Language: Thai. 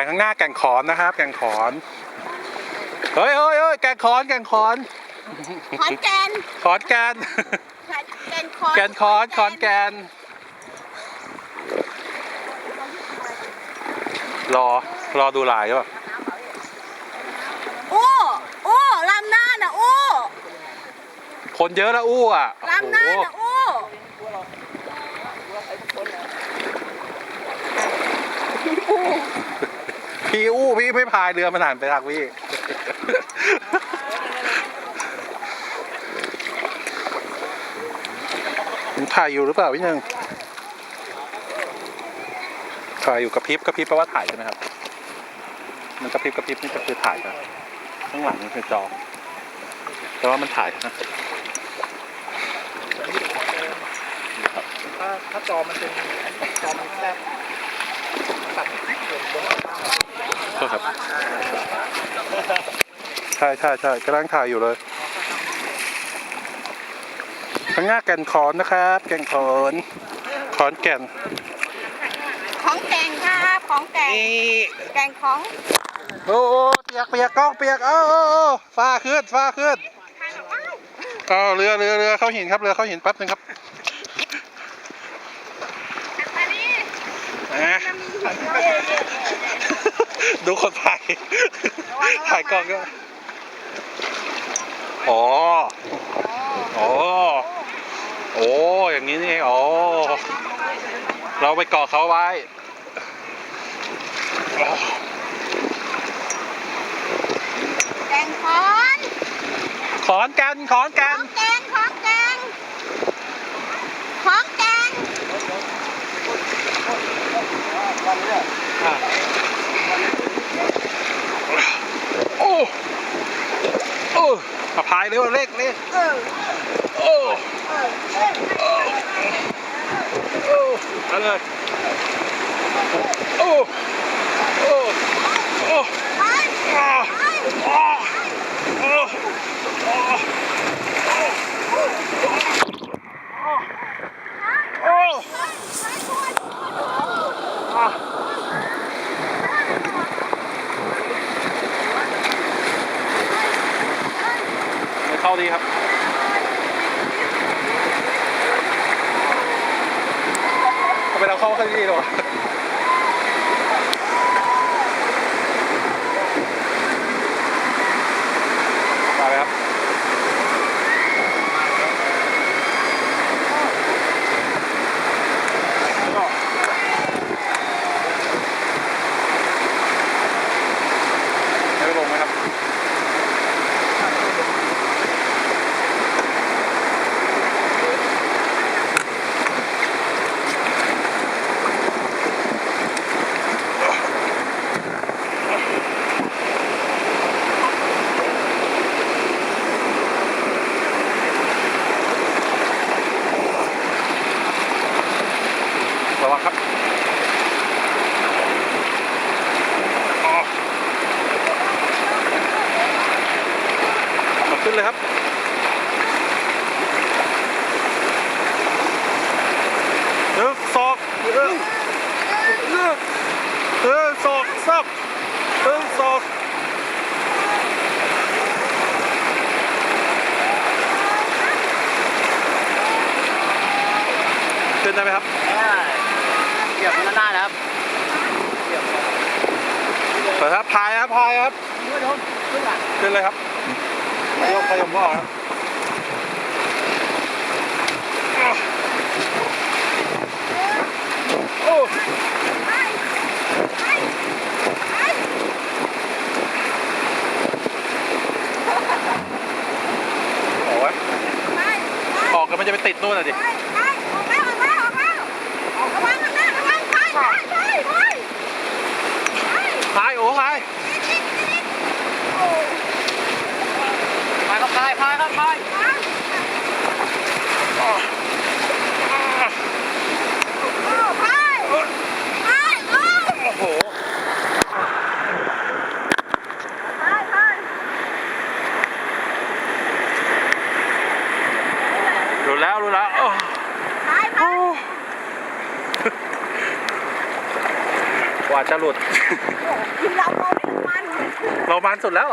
งข้างหน้าแก่งขอนนะครับ แก่งขอนเฮ้ยเฮ้ยเฮ้ยแก่งขอนแก่งขอนขอนแก่นขอนแก่นแก่นขอนแก่นขอนขอนแก่นรอรอดูลายหรือเปล่าโอ้โอ้ลำหน้าน่ะโอ้คนเยอะแล้วอู้อะลำหน้าโอ้โหน่ะโอ้ พี่อู้พี่ไม่พายเรือมันหันไปทางพี่ผมถ่ายอยู่หรือเปล่าพี่หนึ่งถ่ายอยู่กระพริบกระพริบแปลว่าถ่ายใช่ไหมครับ มันกระพริบกระพริบนี่ก็คือถ่ายครับข้างหลังนี่คือจอแต่ว่ามันถ่ายนะถ้าจอมันเป็นจอมันแคบตัด ครับ ใช่ใช่ใช่กำลังถ่ายอยู่เลยข้างหน้าแก่นขอนนะครับ แก่นขอนขอนแก่น ของแก่งครับของแก่งแก่งของโอ้โอ้เปียกเปียกกล้องเปียกเอ้าเอ้าเอ้าฟ้าขึ้นฟ้าขึ้นเอาเรือเรือเรือเข้าหินครับเรือเข้าหินแป๊บนึงครับอะ ดูคนถ่ายถ่ายกล้องด้วยอ๋ออ๋อโอ้อย่างนี้นี่เองอ๋อเราไปเกาะเขาไว้แก่งขอนขอนแกันขอนแกัขอนงแก่งของแก่งของแก่ง โอ้โอ้ มาพายเร็วเร่งเล็กเออโอ้เออโอ้มาเลยโอ้โอ้โอ้โอ้โอ้โอ้อะไม่ เข้าดีครับทำไมเราเข้าข้างนี้หรอมาเลยครับแล้วก็ให้ไปลงไหมครับ ระวังครับอ๋อมา ขึ้นเลยครับหนึ่งสองหนึ่งหนึ่งหนึ่งสองสามหนึ่งสองขึ้นได้ไหมครับเกี่ยวมันได้นะครับเปิดครับพายครับพายครับคุณผู้ชมขึ้นหลังขึ้นเลยครับไม่ ยกพยมพ่อครับโอ้โอ้ยออกกันมันจะไปติดนู่นอะดิไปไปออกแล้วออกแล้วออกแล้วระวังข้างหน้าระวังไปไปไปไปพายโอ้พาย พายครับพายพายครับพายโอ้ไปไปโอ้โหไปไปรู้แล้วรู้แล้วโอ้กว่าจะหลุด เรามองไม่มันเรามันสุดแล้ว